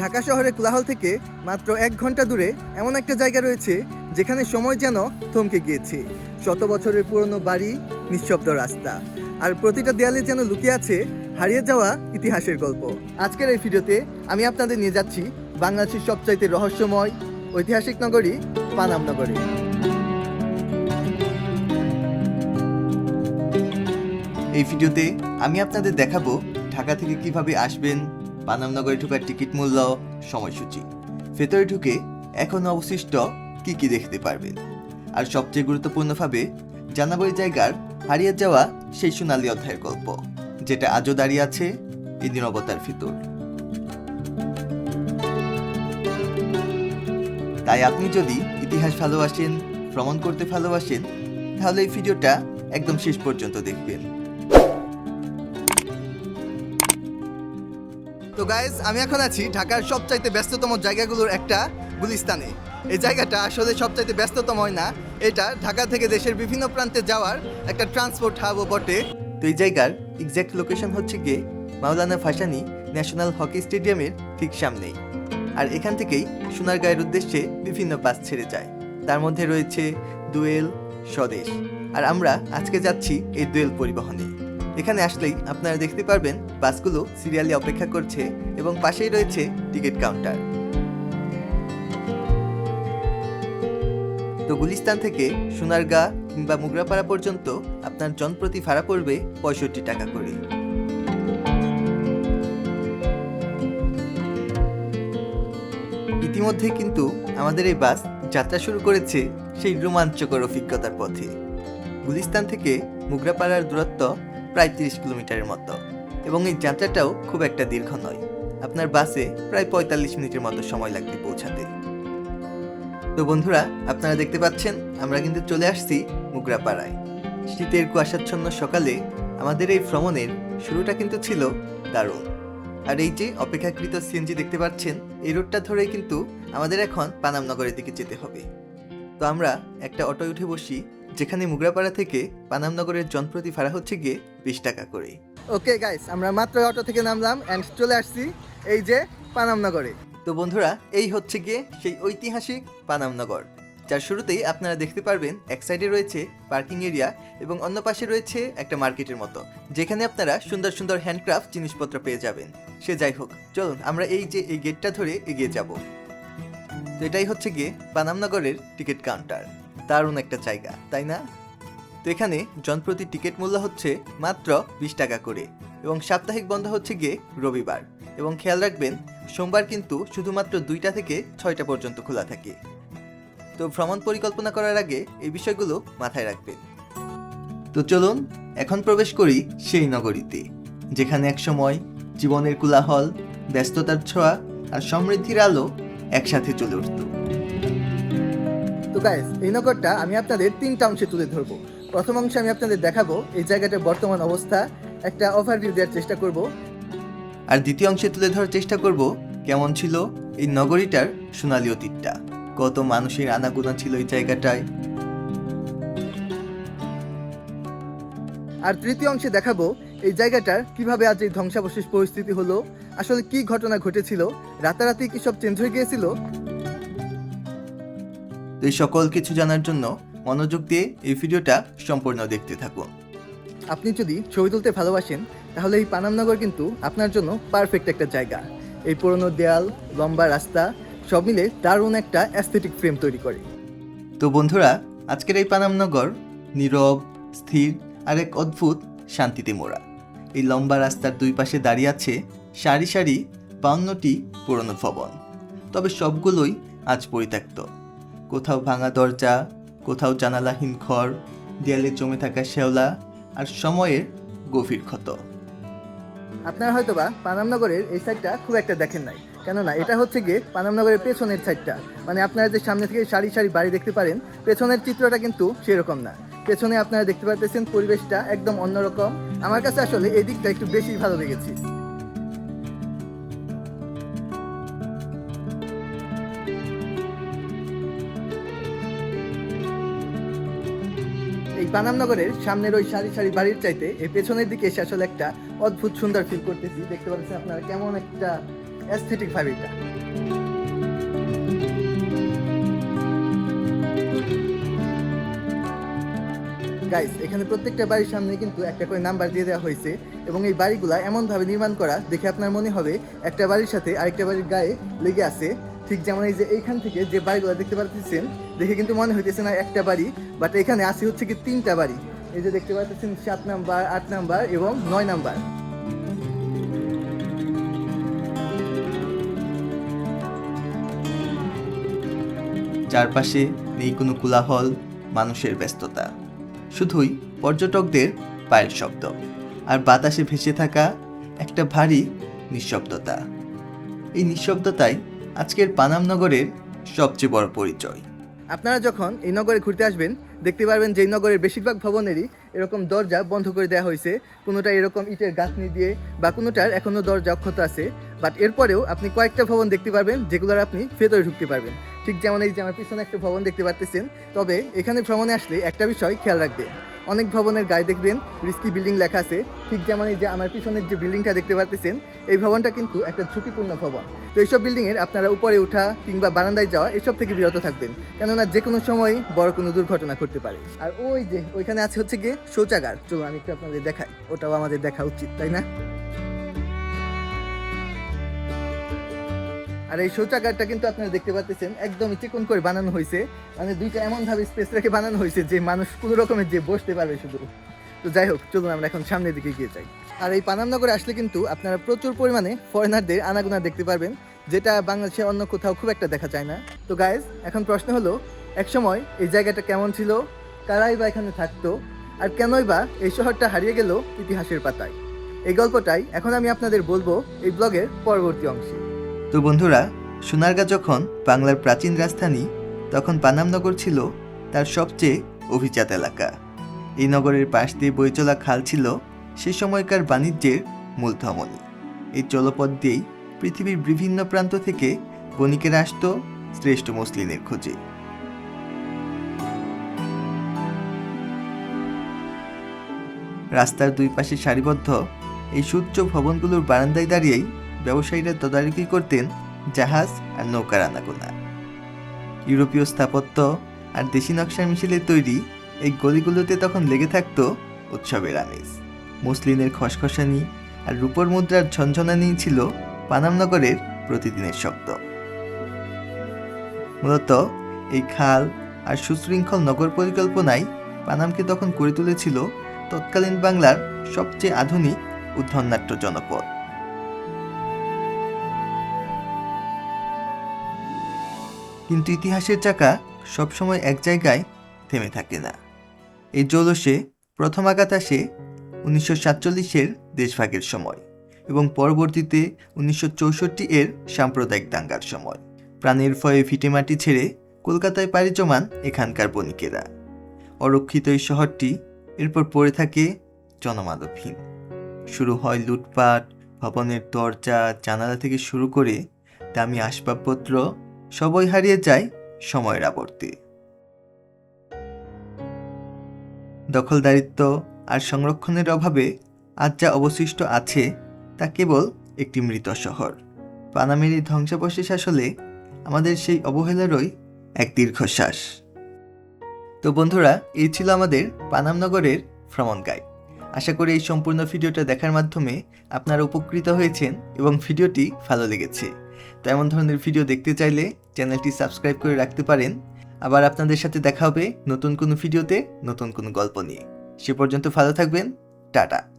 ঢাকা শহরের কোলাহল থেকে মাত্র এক ঘণ্টা দূরে এমন একটা জায়গা রয়েছে যেখানে সময় যেন থমকে গিয়েছে। শত বছরের পুরনো বাড়ি, নিঃশব্দ রাস্তা আর প্রতিটা দেয়ালে যেন লুকিয়ে আছে হারিয়ে যাওয়া ইতিহাসের গল্প। আজকের এই ভিডিওতে আমি আপনাদের নিয়ে যাচ্ছি বাংলাদেশের সবচাইতে রহস্যময় ঐতিহাসিক নগরী পানাম নগরী। এই ভিডিওতে আমি আপনাদের দেখাবো ঢাকা থেকে কীভাবে আসবেন পানামনগরে ঢোকার টিকিট মূল্য, সময়সূচি। ভেতরে ঢুকে এখন অবশিষ্ট কি কি দেখতে পারবেন? আর সবচেয়ে গুরুত্বপূর্ণভাবে জানাব এই জায়গার হারিয়ে যাওয়া সেই সোনালী অধ্যায়ের গল্প, যেটা আজও দাঁড়িয়ে আছে এই নিরবতার ভিতর। তাই আপনি যদি ইতিহাস ভালোবাসেন, ভ্রমণ করতে ভালোবাসেন, তাহলে এই ভিডিওটা একদম শেষ পর্যন্ত দেখবেন। তো গাইজ আমি এখন আছি ঢাকার সবচাইতে ব্যস্ততম জায়গাগুলোর একটা গুলিস্তানে। এই জায়গাটা আসলে সবচাইতে ব্যস্ততম হয় না, এটা ঢাকা থেকে দেশের বিভিন্ন প্রান্তে যাওয়ার একটা ট্রান্সপোর্ট হাবও বটে। তো এই জায়গার এক্স্যাক্ট লোকেশন হচ্ছে গিয়ে মাওলানা ফাসানি ন্যাশনাল হকি স্টেডিয়ামের ঠিক সামনেই। আর এখান থেকেই সোনারগাঁয়ের উদ্দেশ্যে বিভিন্ন বাস ছেড়ে যায়। তার মধ্যে রয়েছে দুয়েল স্বদেশ। আর আমরা আজকে যাচ্ছি এই দুয়েল পরিবহনে। এখানে আসলেই আপনারা দেখতে পারবেন বাসগুলো সিরিয়ালি অপেক্ষা করছে এবং পাশেই রয়েছে টিকিট কাউন্টার। তো গুলিস্তান থেকে সোনারগাঁ কিংবা মুগরাপাড়া পর্যন্ত আপনার জনপ্রতি ভাড়া পড়বে পঁয়ষট্টি টাকা করে। ইতিমধ্যে কিন্তু আমাদের এই বাস যাত্রা শুরু করেছে সেই রোমাঞ্চকর অভিজ্ঞতার পথে। গুলিস্তান থেকে মুগরাপাড়ার দূরত্ব প্রায় তিরিশ কিলোমিটারের মতো। এবং এই যাত্রাটাও খুব একটা দীর্ঘ নয়। আপনার বাসে প্রায় পঁয়তাল্লিশ মিনিটের মতো সময় লাগবে পৌঁছাতে। তো বন্ধুরা, আপনারা দেখতে পাচ্ছেন, আমরা কিন্তু চলে আসছি মুগরাপাড়ায়। শীতের কুয়াশাচ্ছন্ন সকালে আমাদের এই ভ্রমণের শুরুটা কিন্তু ছিল দারুণ। আর এই যে অপেক্ষাকৃত সিএনজি দেখতে পাচ্ছেন, এই রোডটা ধরেই কিন্তু আমাদের এখন পানামনগরের দিকে যেতে হবে। তো আমরা একটা অটোয় উঠে বসি যেখানে মুগরাপাড়া থেকে পানামনগরের জনপ্রতি ভাড়া হচ্ছে গিয়ে বিশ টাকা করে ওকে গাইস আমরা মাত্র অটো থেকে নামলাম অ্যান্ড চলে আসছি এই যে পানামনগরে। তো বন্ধুরা এই হচ্ছে গিয়ে সেই ঐতিহাসিক পানামনগর যার শুরুতেই আপনারা দেখতে পারবেন এক সাইডে রয়েছে পার্কিং এরিয়া এবং অন্য পাশে রয়েছে একটা মার্কেটের মতো যেখানে আপনারা সুন্দর সুন্দর হ্যান্ডক্রাফট জিনিসপত্র পেয়ে যাবেন। সে যাই হোক চলুন আমরা এই যে এই গেটটা ধরে এগিয়ে যাব। তো এটাই হচ্ছে গিয়ে পানামনগরের টিকিট কাউন্টার দারুণ একটা জায়গা, তাই না? তো এখানে জনপ্রতি টিকিট মূল্য হচ্ছে মাত্র বিশ টাকা করে এবং সাপ্তাহিক বন্ধ হচ্ছে গিয়ে রবিবার এবং খেয়াল রাখবেন, সোমবার কিন্তু শুধুমাত্র দুইটা থেকে ছয়টা পর্যন্ত খোলা থাকে। তো ভ্রমণ পরিকল্পনা করার আগে এই বিষয়গুলো মাথায় রাখবেন। তো চলুন, এখন প্রবেশ করি সেই নগরীতে, যেখানে একসময় জীবনের কোলাহল, ব্যস্ততার ছোঁয়া আর সমৃদ্ধির আলো একসাথে চলে উঠত। তো গাইস এই নগরটা আমি আপনাদের তিনটা অংশে তুলে ধরবো। প্রথম অংশে আমি আপনাদের দেখাবো এই জায়গাটার বর্তমান অবস্থা একটা ওভারভিউ দেওয়ার চেষ্টা করব। আর দ্বিতীয় অংশে তুলে ধরার চেষ্টা করব কেমন ছিল এই নগরীটার সোনালী অতীতটা? কত মানুষের আনাগোনা ছিল এই জায়গাটায়? আর তৃতীয় অংশে দেখাবো এই জায়গাটার কীভাবে আজ এই ধ্বংসাবশেষ পরিস্থিতি হলো আসলে কি ঘটনা ঘটেছিল রাতারাতি কি সব চেঞ্জ হয়ে গিয়েছিল? তো এই সকল কিছু জানার জন্য মনোযোগ দিয়ে এই ভিডিওটা সম্পূর্ণ দেখতে থাকুন। আপনি যদি ছবি তুলতে ভালোবাসেন তাহলে এই পানামনগর কিন্তু আপনার জন্য পারফেক্ট একটা জায়গা। এই পুরনো দেয়াল লম্বা রাস্তা সব মিলে দারুণ একটা অ্যাস্থেটিক ফ্রেম তৈরি করে। তো বন্ধুরা আজকের এই পানামনগর নীরব স্থির আর এক অদ্ভুত শান্তিতে মোড়া। এই লম্বা রাস্তার দুই পাশে দাঁড়িয়ে আছে সারি সারি বাউন্নটি পুরনো ভবন। তবে সবগুলোই আজ পরিত্যক্ত। কোথাও ভাঙা দরজা, কোথাও জানালাহীন ঘর, দেয়ালে জমে থাকা শেওলা আর সময়ের গভীর ক্ষত। আপনারা হয়তোবা পানামনগরের এই সাইডটা খুব একটা দেখেন নাই। কেননা এটা হচ্ছে গিয়ে পানামনগরের পেছনের সাইডটা মানে আপনারা যে সামনে থেকে সারি সারি বাড়ি দেখতে পারেন, পেছনের চিত্রটা কিন্তু সেরকম না। পেছনে আপনারা দেখতে পাচ্ছেন পরিবেশটা একদম অন্যরকম। আমার কাছে আসলে এই দিকটা একটু বেশি ভালো লেগেছে। এই পানামনগরের সামনের ওই সারি সারি বাড়ির চাইতে এই পেছনের দিকে এসে আসলে একটা অদ্ভুত সুন্দর ফিল করতেছি। দেখতে পাচ্ছেন আপনারা কেমন একটা অ্যাস্থেটিক ভাবে এটা। গাইস এখানে প্রত্যেকটা বাড়ির সামনে কিন্তু একটা করে নাম্বার দিয়ে দেওয়া হয়েছে এবং এই বাড়িগুলা এমনভাবে নির্মাণ করা দেখে আপনার মনে হবে একটা বাড়ির সাথে আরেকটা বাড়ির গায়ে লেগে আছে। ঠিক যেমন এই যে এইখান থেকে যে বাড়িগুলো দেখতে পাচ্ছেন দেখে কিন্তু মনে হইতেছে না একটা বাড়ি বাট এখানে আছে হচ্ছে কি তিনটা বাড়ি। এই যে দেখতে পাচ্ছেন সাত নাম্বার, আট নাম্বার এবং নয় নাম্বার। চারপাশে নেই কোনো কোলাহল, মানুষের ব্যস্ততা। শুধুই পর্যটকদের পায়ের শব্দ আর বাতাসে ভেসে থাকা একটা ভারী নিঃশব্দতা। এই নিঃশব্দতাই আজকের পানাম নগরের সবচেয়ে বড় পরিচয়। আপনারা যখন এই নগরে ঘুরতে আসবেন, দেখতে পারবেন যে নগরের বেশিরভাগ ভবনেরই এরকম দরজা বন্ধ করে দেওয়া হয়েছে। কোনোটা এরকম ইটের গাঁথনি দিয়ে বা কোনোটার এখনও দরজা অক্ষত আছে। বাট এরপরেও আপনি কয়েকটা ভবন দেখতে পারবেন, যেগুলোর আপনি ভেতরে ঢুকতে পারবেন। ঠিক যেমন এই যে আমার পিছনে একটা ভবন দেখতে পারতেছেন, তবে এখানে ভ্রমণে আসলে একটা বিষয় খেয়াল রাখবেন। অনেক ভবনের গায়ে দেখবেন রিস্কি বিল্ডিং লেখা আছে, ঠিক যেমন এই যে আমার পিছনের যে বিল্ডিংটা দেখতে পারতেছেন, এই ভবনটা কিন্তু একটা ঝুঁকিপূর্ণ ভবন। তো এইসব বিল্ডিংয়ের আপনারা উপরে ওঠা কিংবা বারান্দায় যাওয়া, এসব থেকে বিরত থাকবেন, কেননা যে কোনো সময় বড় কোনো দুর্ঘটনা ঘটতে পারে। আর ওই যে, ওইখানে আছে হচ্ছে গিয়ে শৌচাগার। চলো আমি একটু আপনাদের দেখাই, ওটাও আমাদের দেখা উচিত, তাই না? আর এই শৌচাগারটা কিন্তু আপনারা দেখতে পাচ্ছেন, একদমই চিকন করে বানানো হয়েছে। মানে দুইটা এমন ভাবে স্পেস রেখে বানানো হয়েছে যে মানুষ কোনো রকমের যে বসতে পারবে শুধু। তো যাই হোক, চলুন আমরা এখন সামনের দিকে গিয়ে যাই। আর এই পানামনগরে আসলে কিন্তু আপনারা প্রচুর পরিমাণে ফরেনারদের আনাগোনা দেখতে পারবেন, যেটা বাংলাদেশে অন্য কোথাও খুব একটা দেখা যায় না। তো গাইজ এখন প্রশ্ন হলো, একসময় এই জায়গাটা কেমন ছিল? কারাই বা এখানে থাকতো? আর কেনই বা এই শহরটা হারিয়ে গেল ইতিহাসের পাতায়? এই গল্পটাই এখন আমি আপনাদের বলব এই ব্লগের পরবর্তী অংশে। তো বন্ধুরা, সোনারগাঁ যখন বাংলার প্রাচীন রাজধানী, তখন পানামনগর ছিল তার সবচেয়ে অভিজাত এলাকা। এই নগরের পাশ দিয়ে বয়ে চলা খাল ছিল সে সময়কার বাণিজ্যের মূল ধমনী এই জলপথ দিয়েই পৃথিবীর বিভিন্ন প্রান্ত থেকে বণিকেরা আসতো শ্রেষ্ঠ মুসলিনের খোঁজে। রাস্তার দুই পাশে সারিবদ্ধ এই সূর্য ভবনগুলোর বারান্দায় দাঁড়িয়েই ব্যবসায়ীরা তদারকি করতেন জাহাজ আর নৌকার আনাগোনা। ইউরোপীয় স্থাপত্য আর দেশি নকশার মিশেলে তৈরি এই গলিগুলোতে তখন লেগে থাকতো উৎসবের আমেজ। মুসলিনের খসখসানি আর রূপর মুদ্রার ঝনঝনানি ছিল পানামনগরের প্রতিদিনের শব্দ। মূলত এই খাল আর সুশৃঙ্খল নগর পরিকল্পনায় পানামকে তখন করে তুলেছিল তৎকালীন বাংলার সবচেয়ে আধুনিক উদ্ধন্নাট্য জনপদ। কিন্তু ইতিহাসের চাকা সবসময় এক জায়গায় থেমে থাকে না। এই জৌলসে প্রথম আঘাত আসে উনিশশো সাতচল্লিশের দেশভাগের সময় এবং পরবর্তীতে উনিশশো চৌষট্টি এর সাম্প্রদায়িক দাঙ্গার সময়। প্রাণের ভয়ে ভিটেমাটি ছেড়ে কলকাতায় পাড়ি জমান এখানকার বণিকেরা। অরক্ষিত এই শহরটি এরপর পড়ে থাকে জনমানবহীন। শুরু হয় লুটপাট, ভবনের দরজা, জানালা থেকে শুরু করে দামি আসবাবপত্র সবই হারিয়ে যায় সময়ের আবর্তে। দখলদারিত্ব আর সংরক্ষণের অভাবে আজ যা অবশিষ্ট আছে তা কেবল একটি মৃত শহর। পানামের এই ধ্বংসাবশেষ আসলে আমাদের সেই অবহেলারই এক দীর্ঘশ্বাস। তো বন্ধুরা, এই ছিল আমাদের পানাম নগরের ভ্রমণ গাইড। আশা করি এই সম্পূর্ণ ভিডিওটা দেখার মাধ্যমে আপনারা উপকৃত হয়েছেন এবং ভিডিওটি ভালো লেগেছে। তো এমন ধরনের ভিডিও দেখতে চাইলে চ্যানেলটি সাবস্ক্রাইব করে রাখতে পারেন। আবার আপনাদের সাথে দেখা হবে নতুন কোনো ভিডিওতে নতুন কোনো গল্প নিয়ে। সে পর্যন্ত ভালো থাকবেন। টাটা।